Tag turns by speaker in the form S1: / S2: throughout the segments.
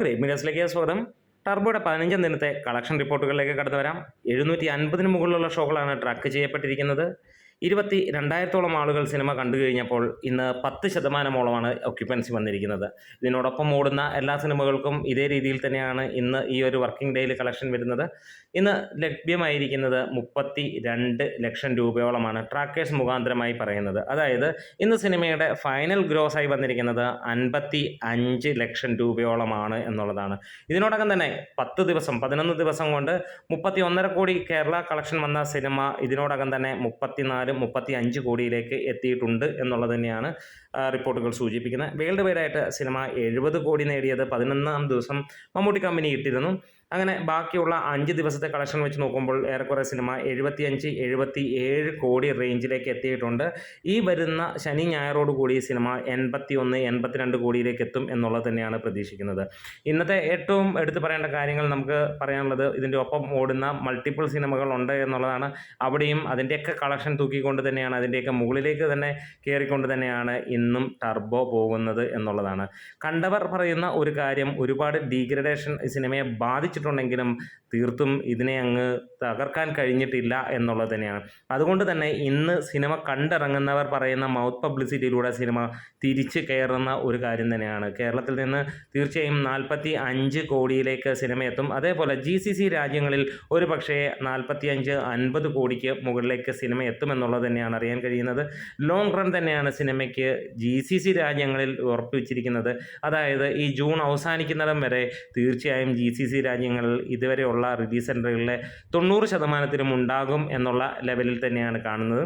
S1: Great മീഡിയസിലേക്ക് സ്വാഗതം. ടർബോയുടെ പതിനഞ്ചാം ദിനത്തെ collection റിപ്പോർട്ടുകളിലേക്ക് കടന്നു വരാം എഴുന്നൂറ്റി അൻപതിന് മുകളിലുള്ള ഷോകളാണ് ട്രാക്ക് ചെയ്യപ്പെട്ടിരിക്കുന്നത്. ഇരുപത്തി രണ്ടായിരത്തോളം ആളുകൾ സിനിമ കണ്ടു കഴിഞ്ഞപ്പോൾ ഇന്ന് പത്ത് ശതമാനമോളമാണ് ഒക്യുപ്പൻസി വന്നിരിക്കുന്നത്. ഇതിനോടൊപ്പം ഓടുന്ന എല്ലാ സിനിമകൾക്കും ഇതേ രീതിയിൽ തന്നെയാണ് ഇന്ന് ഈ ഒരു വർക്കിംഗ് ഡേയിൽ കളക്ഷൻ വരുന്നത്. ഇന്ന് ലഭ്യമായിരിക്കുന്നത് മുപ്പത്തി രണ്ട് ലക്ഷം രൂപയോളമാണ് ട്രാക്കേഴ്സ് മുഖാന്തരമായി പറയുന്നത്. അതായത് ഇന്ന് സിനിമയുടെ ഫൈനൽ ഗ്രോസ് ആയി വന്നിരിക്കുന്നത് അൻപത്തി അഞ്ച് ലക്ഷം രൂപയോളമാണ് എന്നുള്ളതാണ്. ഇതിനോടകം തന്നെ പത്ത് ദിവസം പതിനൊന്ന് ദിവസം കൊണ്ട് മുപ്പത്തി ഒന്നര കോടി കേരള കളക്ഷൻ വന്ന സിനിമ ഇതിനോടകം തന്നെ മുപ്പത്തിനാല് മുപ്പത്തി അഞ്ച് കോടിയിലേക്ക് എത്തിയിട്ടുണ്ട് എന്നുള്ളത് തന്നെയാണ് റിപ്പോർട്ടുകൾ സൂചിപ്പിക്കുന്നത്. വേൾഡ് വൈഡായിട്ട് സിനിമ എഴുപത് കോടി നേടിയത് പതിനൊന്നാം ദിവസം മമ്മൂട്ടി കമ്പനി ഇട്ടിരുന്നു. അങ്ങനെ ബാക്കിയുള്ള അഞ്ച് ദിവസത്തെ കളക്ഷൻ വെച്ച് നോക്കുമ്പോൾ ഏറെക്കുറെ സിനിമ എഴുപത്തി അഞ്ച് എഴുപത്തി ഏഴ് കോടി റേഞ്ചിലേക്ക് എത്തിയിട്ടുണ്ട്. ഈ വരുന്ന ശനി ഞായറോട് കൂടി സിനിമ എൺപത്തി ഒന്ന് എൺപത്തിരണ്ട് കോടിയിലേക്ക് എത്തും എന്നുള്ളത് തന്നെയാണ് പ്രതീക്ഷിക്കുന്നത്. ഇന്നത്തെ ഏറ്റവും എടുത്തു പറയേണ്ട കാര്യങ്ങൾ നമുക്ക് പറയാനുള്ളത് ഇതിന്റെ ഒപ്പം ഓടുന്ന മൾട്ടിപ്പിൾ സിനിമകളുണ്ട് എന്നുള്ളതാണ്. അവിടെയും അതിന്റെയൊക്കെ കളക്ഷൻ തൂക്കിക്കൊണ്ട് തന്നെയാണ് അതിന്റെയൊക്കെ മുകളിലേക്ക് തന്നെ കയറിക്കൊണ്ട് തന്നെയാണ് ഇന്നും ടർബോ പോകുന്നത് എന്നുള്ളതാണ്. കണ്ടവർ പറയുന്ന ഒരു കാര്യം ഒരുപാട് ഡീഗ്രഡേഷൻ സിനിമയെ ബാധിച്ചിട്ടുണ്ടെങ്കിലും തീർത്തും ഇതിനെ അങ്ങ് തകർക്കാൻ കഴിഞ്ഞിട്ടില്ല എന്നുള്ളത് തന്നെയാണ്. അതുകൊണ്ട് തന്നെ ഇന്ന് സിനിമ കണ്ടിറങ്ങുന്നവർ പറയുന്ന മൗത്ത് പബ്ലിസിറ്റിയിലൂടെ സിനിമ തിരിച്ച് കയറുന്ന ഒരു കാര്യം തന്നെയാണ്. കേരളത്തിൽ നിന്ന് തീർച്ചയായും നാൽപ്പത്തി അഞ്ച് കോടിയിലേക്ക് സിനിമ എത്തും. അതേപോലെ ജി സി സി രാജ്യങ്ങളിൽ ഒരു പക്ഷേ നാൽപ്പത്തി അഞ്ച് അൻപത് കോടിക്ക് മുകളിലേക്ക് സിനിമ എത്തുമെന്നുള്ളത് തന്നെയാണ് അറിയാൻ കഴിയുന്നത്. ലോങ് റൺ തന്നെയാണ് സിനിമയ്ക്ക് ജി സി സി രാജ്യങ്ങളിൽ ഉറപ്പിച്ചിരിക്കുന്നത്. അതായത് ഈ ജൂൺ അവസാനിക്കുന്നിടം വരെ തീർച്ചയായും ജി സി സി രാജ്യങ്ങളിൽ ഇതുവരെയുള്ള റിലീസ് സെന്ററുകളിലെ തൊണ്ണൂറ് ശതമാനത്തിനും ഉണ്ടാകും എന്നുള്ള ലെവലിൽ തന്നെയാണ് കാണുന്നത്.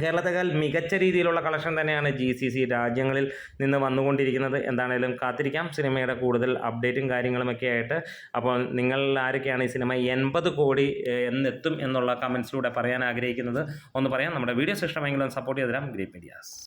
S1: കേരളത്തെക്കാൾ മികച്ച രീതിയിലുള്ള കളക്ഷൻ തന്നെയാണ് ജി സി സി രാജ്യങ്ങളിൽ നിന്ന് വന്നുകൊണ്ടിരിക്കുന്നത്. എന്താണേലും കാത്തിരിക്കാം. സിനിമയുടെ കൂടുതൽ അപ്ഡേറ്റും കാര്യങ്ങളുമൊക്കെ ആയിട്ട്. അപ്പോൾ നിങ്ങൾ ആരൊക്കെയാണ് ഈ സിനിമ എൺപത് കോടി എന്നെത്തും എന്നുള്ള കമൻസിലൂടെ പറയാൻ ആഗ്രഹിക്കുന്നത്? ഒന്ന് പറയാം. നമ്മുടെ വീഡിയോസ് ഇഷ്ടമെങ്കിലും സപ്പോർട്ട് ചെയ്ത് തരാം. Great medias